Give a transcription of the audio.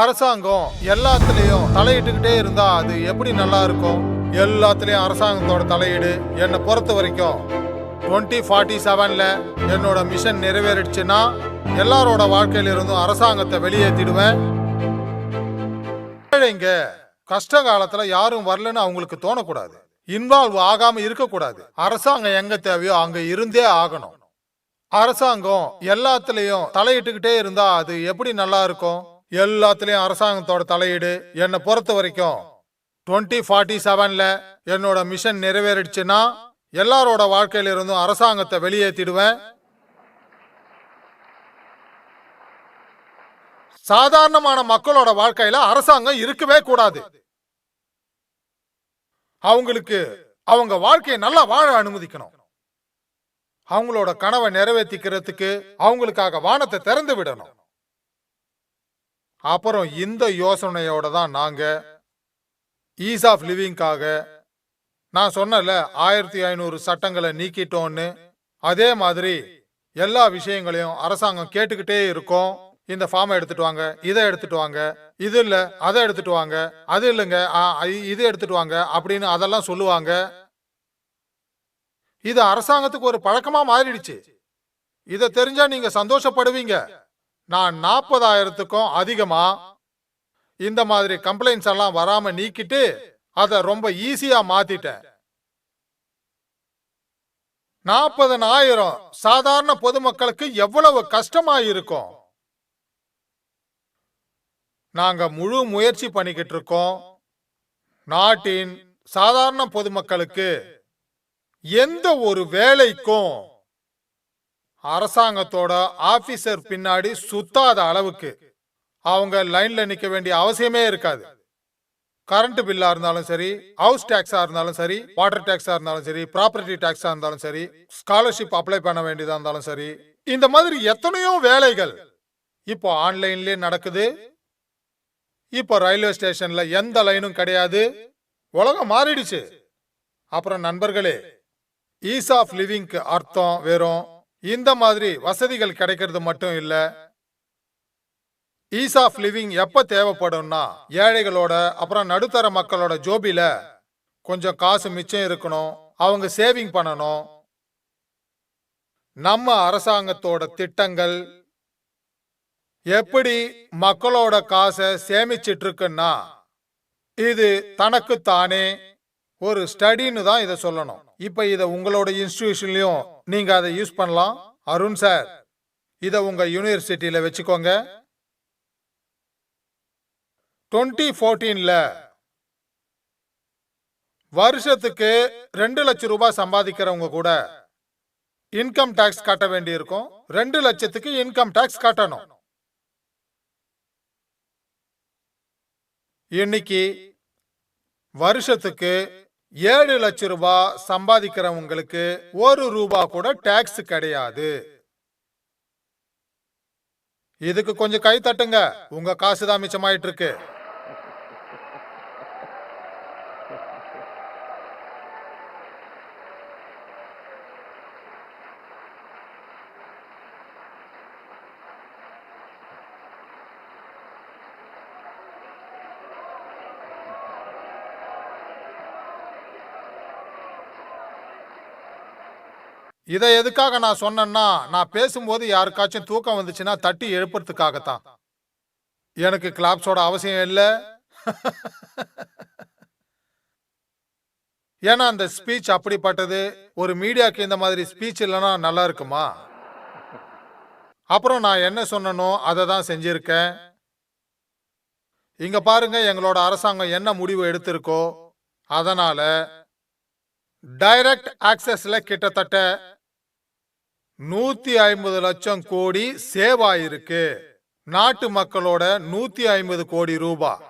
அரசாங்கம் எல்லாத்துலேயும் தலையிட்டுக்கிட்டே இருந்தா அது எப்படி நல்லா இருக்கும்? எல்லாத்துலேயும் அரசாங்கத்தோட தலையீடு. என்னை பொறுத்த வரைக்கும் டுவெண்ட்டி ஃபார்ட்டி செவனில் என்னோட மிஷன் நிறைவேறிடுச்சுன்னா எல்லாரோட வாழ்க்கையிலிருந்தும் அரசாங்கத்தை வெளியேற்றிடுவேன். ஏழைங்க கஷ்ட காலத்துல யாரும் வரலன்னு அவங்களுக்கு தோணக்கூடாது. இன்வால்வ் ஆகாம இருக்கக்கூடாது. அரசாங்கம் எங்க தேவையோ அங்க இருந்தே ஆகணும். அரசாங்கம் எல்லாத்துலயும் தலையிட்டுக்கிட்டே இருந்தா அது எப்படி நல்லா இருக்கும்? எல்லாத்துலயும் அரசாங்கத்தோட தலையீடு. என்னை பொறுத்த வரைக்கும் டுவெண்ட்டி ஃபார்ட்டி செவன்ல என்னோட மிஷன் நிறைவேறிடுச்சுன்னா எல்லாரோட வாழ்க்கையில இருந்தும் அரசாங்கத்தை வெளியேற்றிடுவேன் சாதாரணமான மக்களோட வாழ்க்கையில அரசாங்கம் இருக்கவே கூடாது. அவங்களுக்கு அவங்க வாழ்க்கையை நல்லா வாழ அனுமதிக்கணும். அவங்களோட கனவை நிறைவேற்றிக்கிறதுக்கு அவங்களுக்காக வானத்தை திறந்து விடணும். அப்புறம் இந்த யோசனையோட தான் நாங்க ஈஸ் ஆஃப் லிவிங்காக நான் சொன்னல ஆயிரத்தி ஐநூறு சட்டங்களை நீக்கிட்டோன்னு அதே மாதிரி எல்லா விஷயங்களையும் அரசாங்கம் கேட்டுக்கிட்டே இருக்கும். இந்த ஃபார்மை எடுத்துட்டு வாங்க இதை எடுத்துட்டு வாங்க இது இல்ல அதை எடுத்துட்டு வாங்க அது இல்லைங்க ஆ, இது எடுத்துட்டு வாங்க அப்படின்னு அதெல்லாம் சொல்லுவாங்க. இது அரசாங்கத்துக்கு ஒரு பழக்கமா மாறிடுச்சு. இதை தெரிஞ்சா நீங்க சந்தோஷப்படுவீங்க. நான் நாற்பதாயிரத்துக்கும் அதிகமா? இந்த மாதிரி கம்ப்ளைண்ட்ஸ் எல்லாம் வராம நீக்கிட்டு அதை ரொம்ப ஈஸியா மாத்திட்டேன். நாற்பதனாயிரம் சாதாரண பொதுமக்களுக்கு எவ்வளவு கஷ்டமா இருக்கும் நாங்க முழு முயற்சி பண்ணிக்கிட்டு இருக்கோம். நாட்டின் சாதாரண பொதுமக்களுக்கு எந்த ஒரு வேலைக்கும் அரசாங்கத்தோட ஆபீசர் பின்னாடி சுத்தாத அளவுக்கு அவங்க லைன்ல நிக்க வேண்டிய அவசியமே இருக்காது. கரண்ட் பில்லா இருந்தாலும் சரி ஹவுஸ் டேக்ஸா இருந்தாலும் சரி வாட்டர் டேக்ஸா இருந்தாலும் சரி ப்ராப்பர்ட்டி டேக்ஸா இருந்தாலும் சரி ஸ்காலர்ஷிப் அப்ளை பண்ண வேண்டியதா இருந்தாலும் சரி இந்த மாதிரி எத்தனையோ வேலைகள் இப்போ ஆன்லைன்லயே நடக்குது. இப்போ ரயில்வே ஸ்டேஷன்ல எந்த லைனும் கிடையாது. உலகம் மாறிடுச்சு. அப்புறம் நண்பர்களே ஈஸ் ஆஃப் லிவிங்க்கு அர்த்தம் வெறும். இந்த மாதிரி வசதிகள் கிடைக்கிறது மட்டும் இல்ல. ஈஸ் ஆஃப் லிவிங் எப்ப தேவைப்படும்னா ஏழைகளோட அப்புறம் நடுத்தர மக்களோட ஜோபில கொஞ்சம் காசு மிச்சம் இருக்கணும். அவங்க சேவிங் பண்ணணும். நம்ம அரசாங்கத்தோட திட்டங்கள் எப்படி மக்களோட காசை சேமிச்சிட்டு இருக்குன்னா இது தனக்கு தானே ஒரு ஸ்டடின்னு தான் இதை சொல்லணும். இப்போ இதை உங்களோட இன்ஸ்டியூஷன்லையும் நீங்க அதை யூஸ் பண்ணலாம். அருண் சார் இத உங்க யூனிவர்சிட்டியில வச்சுக்கோங்க. டுவெண்ட்டி ஃபோர்டீன்ல வருஷத்துக்கு ரெண்டு லட்சம் ரூபாய் சம்பாதிக்கிறவங்க கூட இன்கம் டாக்ஸ் கட்ட வேண்டியிருக்கும். ரெண்டு லட்சத்துக்கு இன்கம் டாக்ஸ் கட்டணும். இன்னைக்கு வருஷத்துக்கு ஏழு லட்சம் ரூபாய் சம்பாதிக்கிறவங்களுக்கு ஒரு ரூபா கூட டாக்ஸ் கிடையாது. இதுக்கு கொஞ்சம் கை தட்டுங்க. உங்க காசு தான் மிச்சமாயிட்டு இருக்கு இதை எதுக்காக நான் சொன்னேன்னா நான் பேசும்போது யாருக்காச்சும் தூக்கம் வந்துச்சுன்னா தட்டி எழுப்புறதுக்காகத்தான். எனக்கு கிளாப்ஸோட அவசியம் இல்லை. ஏன்னா அந்த ஸ்பீச் அப்படிப்பட்டது ஒரு மீடியாக்கு இந்த மாதிரி ஸ்பீச் இல்லைன்னா நல்லா இருக்குமா? அப்புறம் நான் என்ன சொன்னனோ அதை தான் செஞ்சிருக்கேன். இங்க பாருங்க எங்களோட அரசாங்கம் என்ன முடிவு எடுத்திருக்கோ அதனால டைரக்ட் ஆக்சஸ்ல கிட்டத்தட்ட நூத்தி ஐம்பது லட்சம் கோடி சேவ் ஆயிருக்கு. நாட்டு மக்களோட நூத்தி ஐம்பது கோடி ரூபாய்